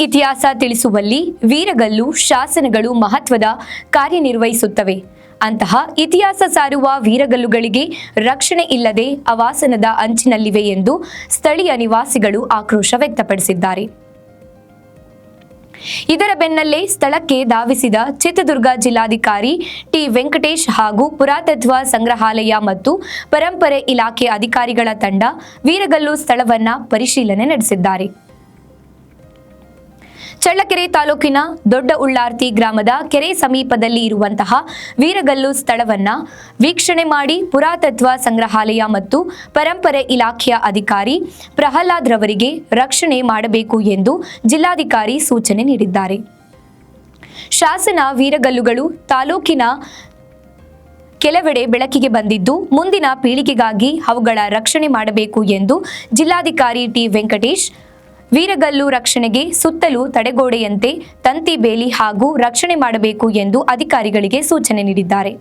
ಇತಿಹಾಸ ತಿಳಿಸುವಲ್ಲಿ ವೀರಗಲ್ಲು ಶಾಸನಗಳು ಮಹತ್ವದ ಕಾರ್ಯನಿರ್ವಹಿಸುತ್ತವೆ. ಅಂತಹ ಇತಿಹಾಸ ಸಾರುವ ವೀರಗಲ್ಲುಗಳಿಗೆ ರಕ್ಷಣೆ ಇಲ್ಲದೆ ಅವಾಸನದ ಅಂಚಿನಲ್ಲಿವೆ ಎಂದು ಸ್ಥಳೀಯ ನಿವಾಸಿಗಳು ಆಕ್ರೋಶ ವ್ಯಕ್ತಪಡಿಸಿದ್ದಾರೆ. ಇದರ ಬೆನ್ನಲ್ಲೇ ಸ್ಥಳಕ್ಕೆ ಧಾವಿಸಿದ ಚಿತ್ರದುರ್ಗ ಜಿಲ್ಲಾಧಿಕಾರಿ ಟಿ ವೆಂಕಟೇಶ್ ಹಾಗೂ ಪುರಾತತ್ವ ಸಂಗ್ರಹಾಲಯ ಮತ್ತು ಪರಂಪರೆ ಇಲಾಖೆ ಅಧಿಕಾರಿಗಳ ತಂಡ ವೀರಗಲ್ಲು ಸ್ಥಳವನ್ನ ಪರಿಶೀಲನೆ ನಡೆಸಿದ್ದಾರೆ. ಚಳ್ಳಕೆರೆ ತಾಲೂಕಿನ ದೊಡ್ಡ ಉಳ್ಳಾರ್ತಿ ಗ್ರಾಮದ ಕೆರೆ ಸಮೀಪದಲ್ಲಿ ಇರುವಂತಹ ವೀರಗಲ್ಲು ಸ್ಥಳವನ್ನ ವೀಕ್ಷಣೆ ಮಾಡಿ ಪುರಾತತ್ವ ಸಂಗ್ರಹಾಲಯ ಮತ್ತು ಪರಂಪರೆ ಇಲಾಖೆಯ ಅಧಿಕಾರಿ ಪ್ರಹ್ಲಾದ್ ರವರಿಗೆ ರಕ್ಷಣೆ ಮಾಡಬೇಕು ಎಂದು ಜಿಲ್ಲಾಧಿಕಾರಿ ಸೂಚನೆ ನೀಡಿದ್ದಾರೆ. ಶಾಸನ ವೀರಗಲ್ಲುಗಳು ತಾಲೂಕಿನ ಕೆಲವೆಡೆ ಬೆಳಕಿಗೆ ಬಂದಿದ್ದು, ಮುಂದಿನ ಪೀಳಿಗೆಗಾಗಿ ಅವುಗಳ ರಕ್ಷಣೆ ಮಾಡಬೇಕು ಎಂದು ಜಿಲ್ಲಾಧಿಕಾರಿ ಟಿ ವೆಂಕಟೇಶ್ ವೀರಗಲ್ಲು ರಕ್ಷಣೆಗೆ ಸುತ್ತಲೂ ತಡೆಗೋಡೆಯಂತೆ ತಂತಿ ಬೇಲಿ ಹಾಗೂ ರಕ್ಷಣೆ ಮಾಡಬೇಕು ಎಂದು ಅಧಿಕಾರಿಗಳಿಗೆ ಸೂಚನೆ ನೀಡಿದ್ದಾರೆ.